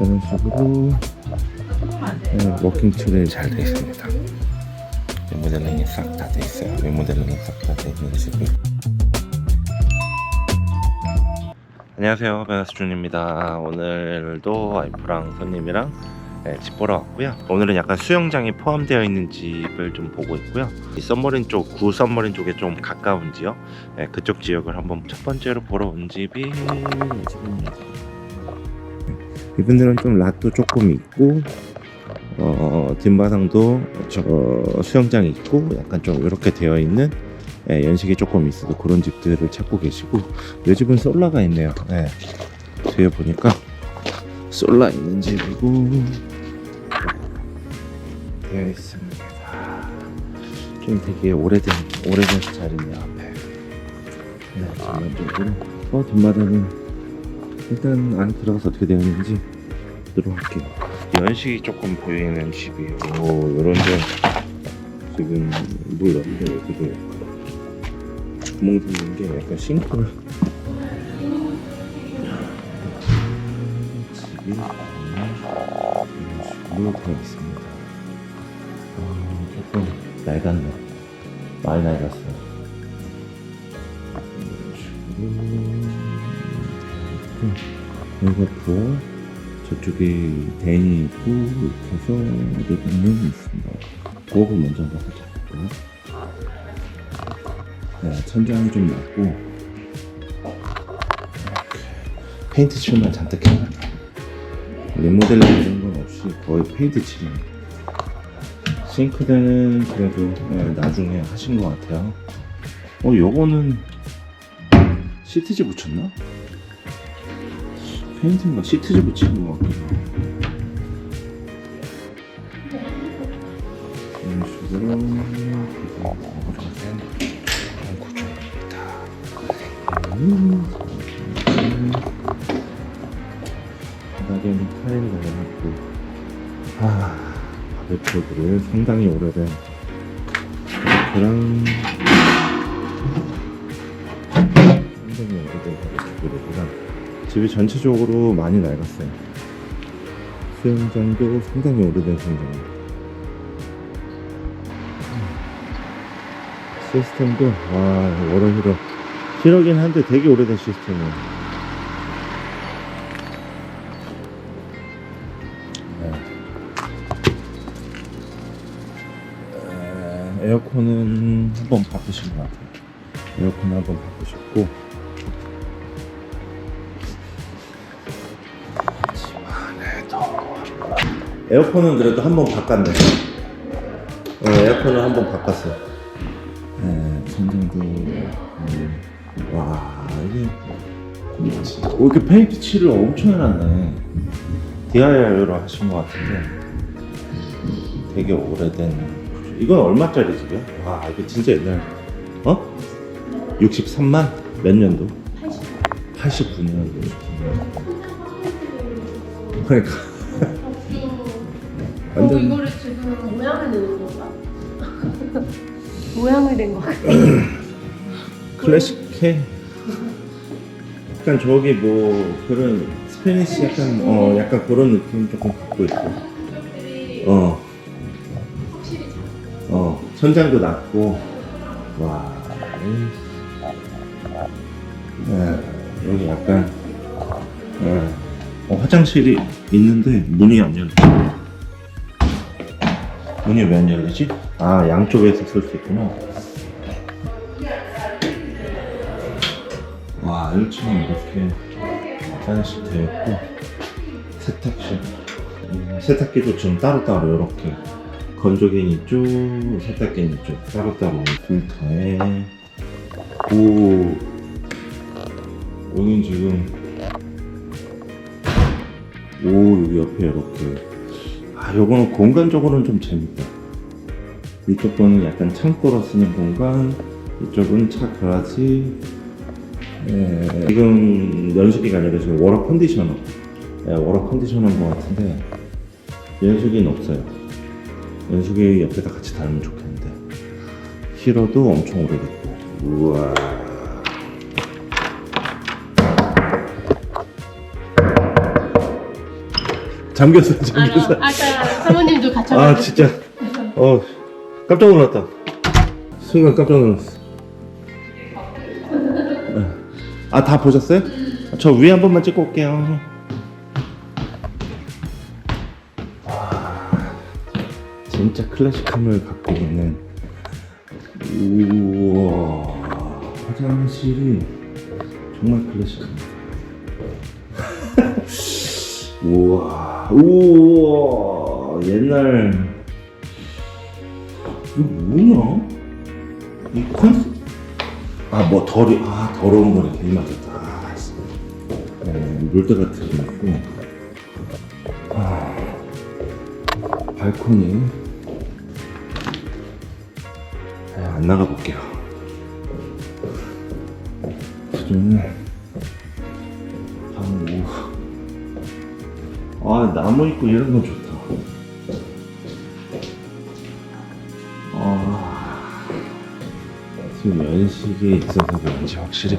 이런 식으로 네, 워킹 툴이 잘 되어 있습니다. 리모델링이 싹다돼 있어요. 리모델링이 싹다돼 있는 집이. 안녕하세요, 베가스준입니다. 오늘도 와이프랑 손님이랑 네, 집 보러 왔고요. 오늘은 약간 수영장이 포함되어 있는 집을 좀 보고 있고요. 이 썸머린 쪽, 구 썸머린 쪽에 좀 가까운 지역, 네, 그쪽 지역을 한번 첫 번째로 보러 온 집이 이 집입니다. 이분들은 좀 랏도 조금 있고, 어, 뒷마당도 저 수영장이 있고, 약간 좀 이렇게 되어 있는 예, 연식이 조금 있어도 그런 집들을 찾고 계시고, 이 집은 솔라가 있네요. 예. 뒤에 보니까 솔라 있는 집이고 되어 있습니다. 좀 되게 오래된 오래된 스타일이네요 앞에. 네, 전반적으로 어 뒷마당은 일단 안에 들어가서 어떻게 되어 있는지 들어갈게요. 연식이 조금 보이는 집이에요. 오, 이런 데 지금 물 넣는데 여기도 구멍 생긴 게 약간 싱크를 집이 이런 식으로 되어 있습니다. 아, 조금 낡았네. 많이 낡았어요. 이런 부엌, 저쪽에 댄이 있고 해서 리빙룸이 있습니다. 부엌을 먼저 한번 볼게요. 네, 천장이 좀 낮고 페인트 칠만 잔뜩 해놨네. 리모델링 이런 건 없이 거의 페인트 칠만. 싱크대는 그래도 네, 나중에 하신 것 같아요. 어, 요거는 시트지 붙였나? 페인트인가 시트지 붙인 것 같기도 하고. 이런 식으로 오래된 구조입니다. 음. 바닥에는 타일을 내놨고 아 바베큐들을 상당히 오래된 그런 집이 전체적으로 많이 낡았어요. 수영장도 상당히 오래된 수영장이에요. 시스템도 와 여러 히러. 히러긴 한데 되게 오래된 시스템이에요. 에, 에어컨은 한번 바꾸신 것 같아요. 에어컨 한번 바꾸셨고 에어컨은 그래도 한 번 바꿨네. 어, 에어컨을 한번 바꿨어요. 네, 천장도 음, 와 이게 어, 이렇게 페인트 칠을 엄청 해놨네. DIY로 하신 것 같은데 되게 오래된 이건 얼마짜리 집이야? 와 이거 진짜 옛날 어? 63만? 몇 년도? 89년도 그러니까 어, 완전 이거를 지금 모양을 내는 건가? 모양을 낸 거. 클래식해 약간 저기 뭐 그런 스페니시 약간 어 약간 그런 느낌 조금 갖고 있고 어 어, 천장도 낮고, 와, 에이. 네, 여기 약간, 네. 어, 화장실이 있는데 문이 안 열려. 문이 왜 안 열리지? 아, 양쪽에서 쓸 수 있구나. 와, 1층에 이렇게 화장실 되어 있고, 세탁실. 음, 세탁기도 지금 따로따로 이렇게 건조기는 있죠, 세탁기는 있죠. 따로따로 필터에. 오, 오는 지금, 오, 여기 옆에 이렇게. 아, 요거는 공간적으로는 좀 재밌다. 이쪽 거는 약간 창고로 쓰는 공간, 이쪽은 차 가라지. 예, 지금 연수기가 아니라 지금 워터 컨디셔너. 예, 워터 컨디셔너인 것 같은데, 연수기는 없어요. 연수기 옆에다 같이 달면 좋겠는데 히러도 엄청 오래됐고 우와 잠겼어 아, 잠겼어. 아 까 사모님도 같이 아 진짜. 어 깜짝 놀랐다. 순간 깜짝 놀랐어. 아 다 보셨어요? 저 위에 한 번만 찍고 올게요 와, 진짜 클래식함을 갖고 있는. 우와 화장실이 정말 클래식합니다. 우와 우와 옛날 이거 뭐냐? 이 컨셉? 아뭐 더리 아 더러운 거네. 괜히 맞았다. 아, 씨. 네, 물때 같은 게 있고. 아, 발코니. 아, 안 나가 볼게요. 수준은 방 오. 아 나무 있고 이런 건 좋다 지금 연식에 있어서 그런지 확실히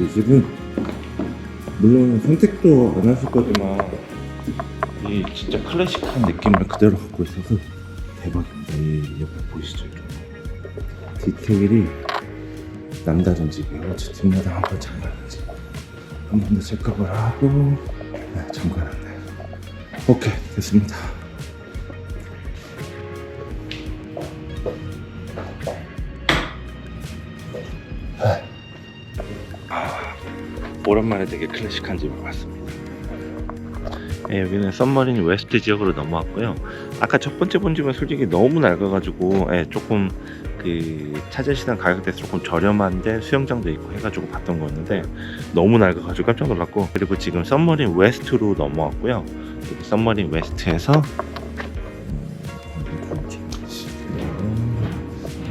이 집은 물론 선택도 안 하실 거지만 이 진짜 클래식한 느낌을 그대로 갖고 있어서 대박입니다. 이 옆에 보이시죠? 디테일이 남다른 집이에요. 저 뒷마당 한번 잠가는지 한 번 더 체크업을 하고 네, 잠가놨네. 오케이 됐습니다. 아, 오랜만에 되게 클래식한 집을 왔습니다. 예, 여기는 썸머린 웨스트 지역으로 넘어왔고요. 아까 첫 번째 본 집은 솔직히 너무 낡아가지고 예, 조금 그 찾으시던 가격대에서 조금 저렴한데 수영장도 있고 해가지고 봤던 거였는데 너무 낡아가지고 깜짝 놀랐고 그리고 지금 썸머린 웨스트로 넘어왔고요. 썸머린 웨스트에서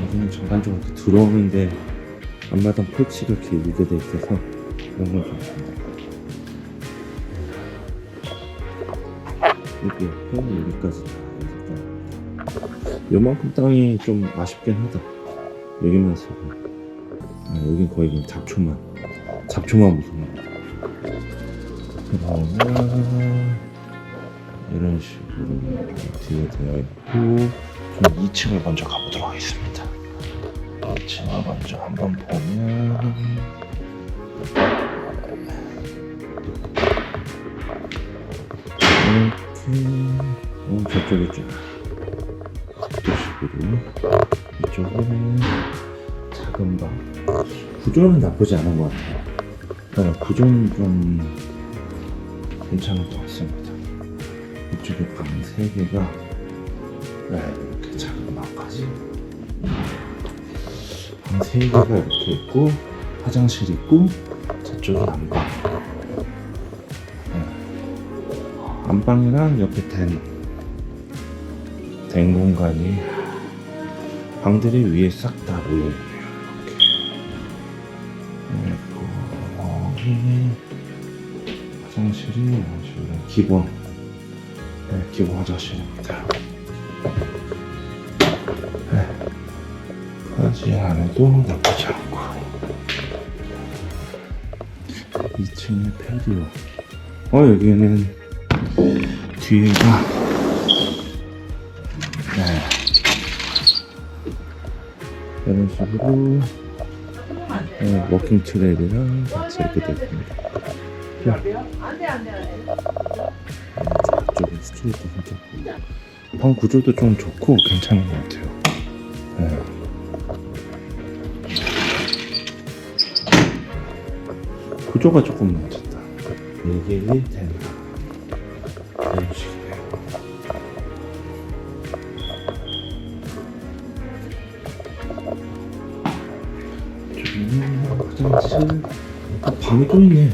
여기는 전반적으로 이렇게 들어오는데 앞마당 폴치가 이렇게 돼 있어서 건 좋습니다. 여기 옆에 여기까지. 요만큼 땅이 좀 아쉽긴 하다. 여기만 쓰고. 아, 여긴 거의 그냥 잡초만. 잡초만 무서운 거. 그다음에 이런 식으로 뒤에 되어 있고 좀 2층을 먼저 가보도록 하겠습니다. 2층을 먼저 한번 보면. 이렇게 어, 저쪽에 좀 이쪽으로 이쪽에는 작은 방. 구조는 나쁘지 않은 것 같아요. 네, 구조는 좀 괜찮은 것 같습니다 이쪽에 방 3개가 네, 이렇게 작은 방까지 방 3개가 이렇게 있고 화장실 있고 저쪽은 안방 안방이랑 옆에 된, 된 공간이 방들이 위에 싹 다 모여있네요. 이렇게. 그리고 여기 화장실이 이런 기본, 네, 기본 화장실입니다. 네. 까지 안 해도 나쁘지 않고. 2층에 패디오. 어, 여기는 뒤에가 네. 이런 식으로 네, 워킹 트레일이랑 같이 이렇게 되어 있습니다. 저쪽에 스트레이트 생겼고 방 구조도 좀 좋고 괜찮은 것 같아요. 네. 구조가 조금 멋졌다. 이게 된다. 이런 식이네요. 저기는 화장실. 아, 방이 또 있네.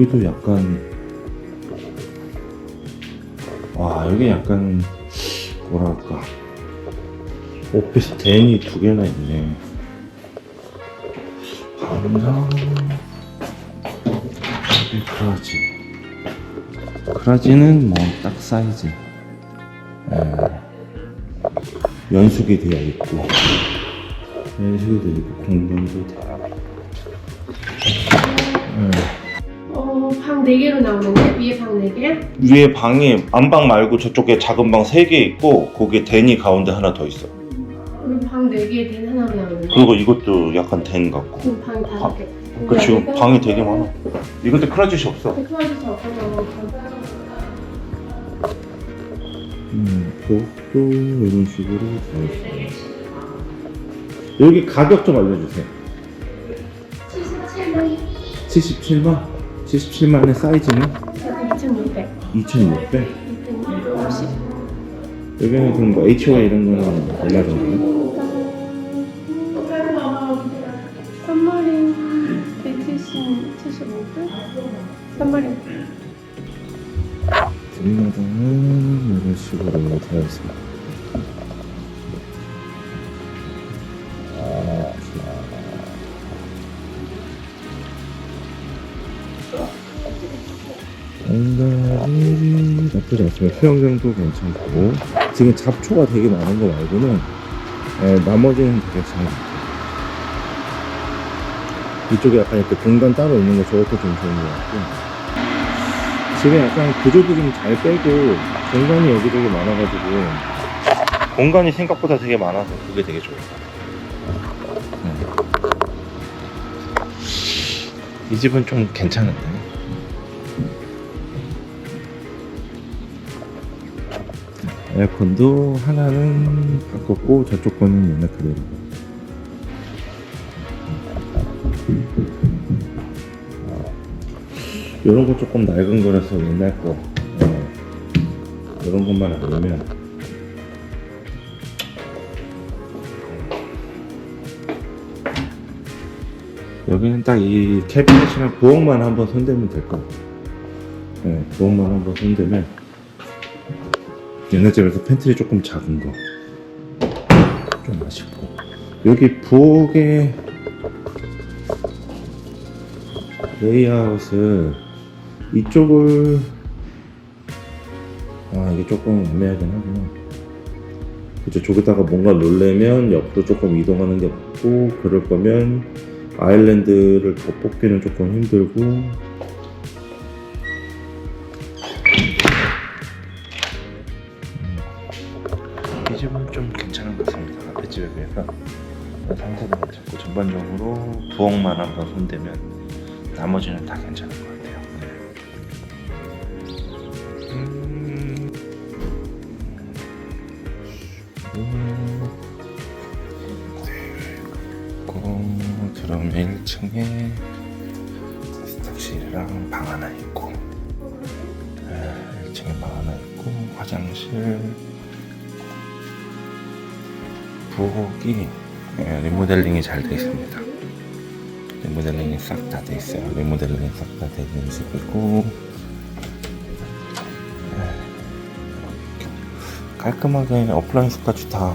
여기도 약간. 와, 여기 약간, 뭐랄까. 오피스텐이 두 개나 있네. 방장 여기 그라지 그라지는 뭐 딱 사이즈 예. 연숙이 되어 있고 연숙이 되어 있고 공간도 되어 어, 방 4개로 나오는데? 위에 방 4개? 위에 방이 안방 말고 저쪽에 작은 방 3개 있고 거기에 댄이 가운데 하나 더 있어 그리고 방 4개에 된 하나로 나오는데? 그리고 이것도 약간 댄 같고 그럼 방이 5개. 그 지금 방이 되게 많아 이것도 클라짓이 없어 클로짓이 없어서 음, 그것도 이런 식으로 되어 있어요 여기 가격 좀 알려주세요 77만 77만? 77만의 사이즈는? 2,600. 2600? 250. 여기는 그럼 뭐 HOA 이런 거는 얼마 정도? 3마리 170, 75불? 3마리. 뒷마당은 이런 식으로 되어 있습니다. 공간이 나쁘지 않습니다. 수영장도 괜찮고 지금 잡초가 되게 많은 거 말고는 예, 나머지는 되게 잘 이쪽에 약간 이렇게 공간 따로 있는 거 저것도 좀 좋은 것 같고 집에 약간 구조도 좀 잘 빼고 공간이 여기저기 많아가지고 공간이 생각보다 되게 많아서 그게 되게 좋아요. 네. 이 집은 좀 괜찮은데. 에어컨도 하나는 바꿨고 저쪽 거는 옛날 그대로. 이런 거 조금 낡은 거라서 옛날 거. 어, 이런 것만 아니면. 여기는 딱 이 캐비넷이랑 부엌만 한번 손대면 될 것 같아요. 네, 부엌만 한번 손대면 옛날 집에서 팬트리 조금 작은 거. 좀 아쉽고. 여기 부엌에 레이아웃을 이쪽을 아 이게 조금 애매하긴 하구나. 그쵸 저기다가 뭔가 놀래면 옆으로 조금 이동하는 게 맞고 그럴 거면 아일랜드를 더 뽑기는 조금 힘들고 집에 비해서 상세도 괜찮고 전반적으로 부엌만 한번 손대면 나머지는 다 괜찮은 것 같아요. 네. 음. 음. 들어오면 1층에 세탁실이랑 방 하나 있고 네, 1층에 방 하나 있고 화장실 부엌이 예, 리모델링이 잘 되어 있습니다. 리모델링이 싹 다 돼 있어요. 리모델링이 싹 다 돼 있는 집이고 예, 깔끔하게 어플라이언스까지 다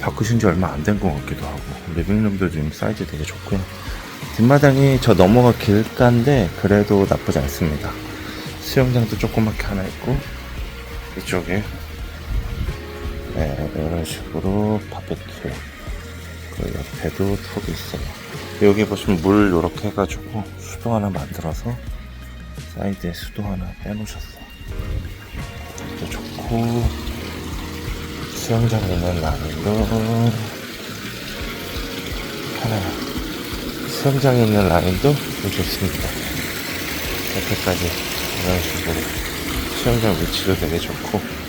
바꾸신 지 얼마 안 된 것 같기도 하고 리빙룸도 지금 사이즈 되게 좋고요. 뒷마당이 저 너머가 길가인데 그래도 나쁘지 않습니다. 수영장도 조그맣게 하나 있고 이쪽에 네, 이런 식으로 바베큐 그 옆에도 턱이 있어요. 여기 보시면 물 이렇게 해가지고 수도 하나 만들어서 사이드에 수도 하나 빼놓으셨어요. 또 좋고 수영장 있는 라인도 하나 수영장 있는 라인도 또 좋습니다. 옆에까지 이런 식으로 수영장 위치도 되게 좋고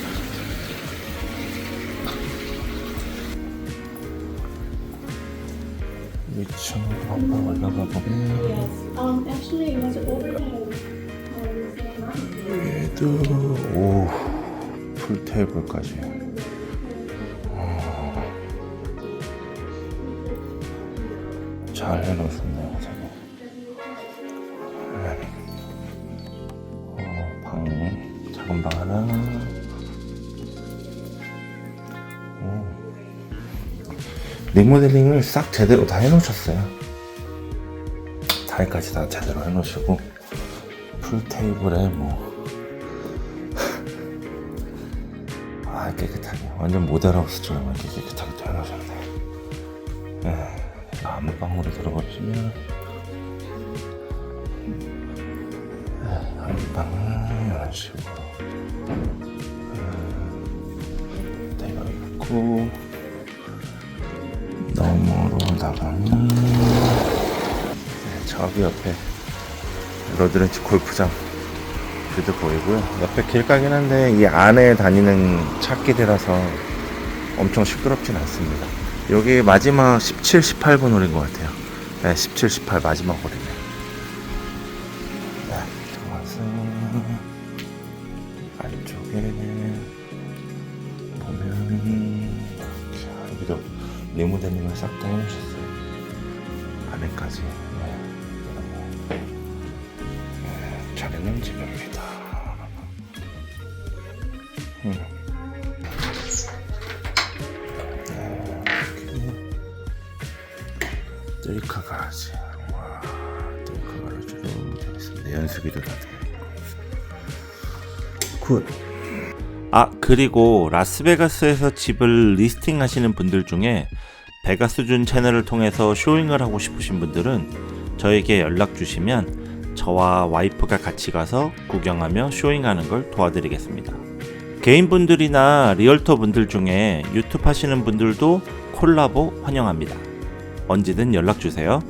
위층으로 한번 올라가 overhead? 얘도 오 풀테이블까지 아, 잘 해놓으셨네요 리모델링을 싹 제대로 다 해놓으셨어요. 다리까지 다 제대로 해놓으시고 풀 테이블에 뭐 아, 깨끗하게. 완전 모델하우스처럼 이렇게 깨끗하게 되어놓으셨네. 네, 안방으로 들어가시면. 네, 안방은 이런 식으로. 네, 되어 있고 나가면 네, 저기 옆에 로드렌치 골프장 뷰도 보이고요. 옆에 길가긴 한데 이 안에 다니는 차끼들이라서 엄청 시끄럽진 않습니다. 여기 마지막 17, 18번 홀인 것 같아요. 네, 17, 18 마지막 홀이네. 네, 들어와서 안쪽에 보면 여기도 리모델링을 싹 다 해주셨어요. 안에까지. 네, 거. 차례는 집입니다. 음. 이렇게 뜰카 가라지. 와, 뜰카 있습니다. 연수기도 다 되어 있고. 굿. 아 그리고 라스베가스에서 집을 리스팅 하시는 분들 중에 베가스준 채널을 통해서 쇼잉을 하고 싶으신 분들은 저에게 연락 주시면 저와 와이프가 같이 가서 구경하며 쇼잉하는 걸 도와드리겠습니다. 개인분들이나 리얼터 분들 중에 유튜브 하시는 분들도 콜라보 환영합니다. 언제든 연락 주세요.